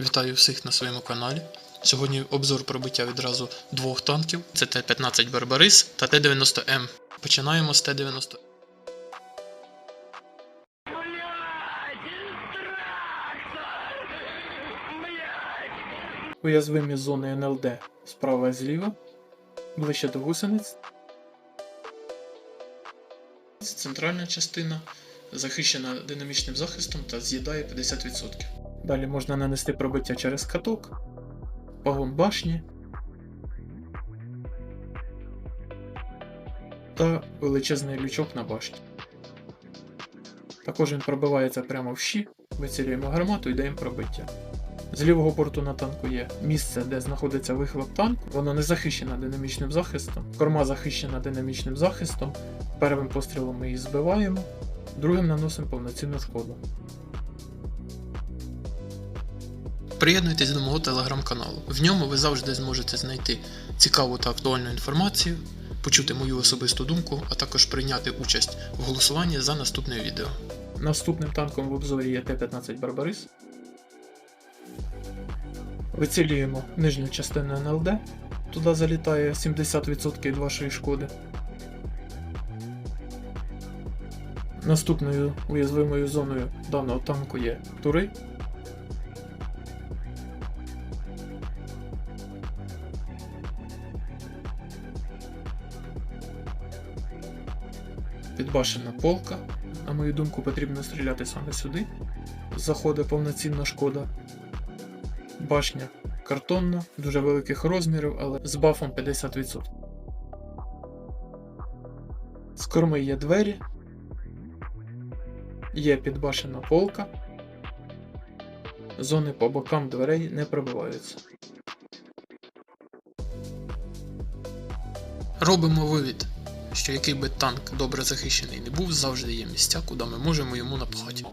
Вітаю всіх на своєму каналі. Сьогодні обзор пробиття відразу двох танків: це Т-15 Барбарис та Т-90М. Починаємо з Т-90. Уязвимі зони НЛД справа і зліва, ближче до гусениць. Центральна частина захищена динамічним захистом та з'їдає 50%. Далі можна нанести пробиття через каток, пагон башні та величезний лючок на башні. Також він пробивається прямо в щі, вицілюємо гармату і даємо пробиття. З лівого борту на танку є місце, де знаходиться вихлоп танку. Воно не захищено динамічним захистом. Корма захищена динамічним захистом. Первим пострілом ми її збиваємо, другим наносимо повноцінну шкоду. Приєднуйтесь до мого телеграм-каналу. В ньому ви завжди зможете знайти цікаву та актуальну інформацію, почути мою особисту думку, а також прийняти участь в голосуванні за наступне відео. Наступним танком в обзорі є Т-15 Барбарис. Вицілюємо нижню частину НЛД. Туди залітає 70% від вашої шкоди. Наступною уязвимою зоною даного танку є тури. Підбашена полка. На мою думку, потрібно стріляти саме сюди. Заходить повноцінна шкода. Башня картонна, дуже великих розмірів, але з бафом 50%. З корми є двері. Є підбашена полка. Зони по бокам дверей не пробиваються. Робимо вивід, що який би танк добре захищений не був, завжди є місця, куди ми можемо йому напхати.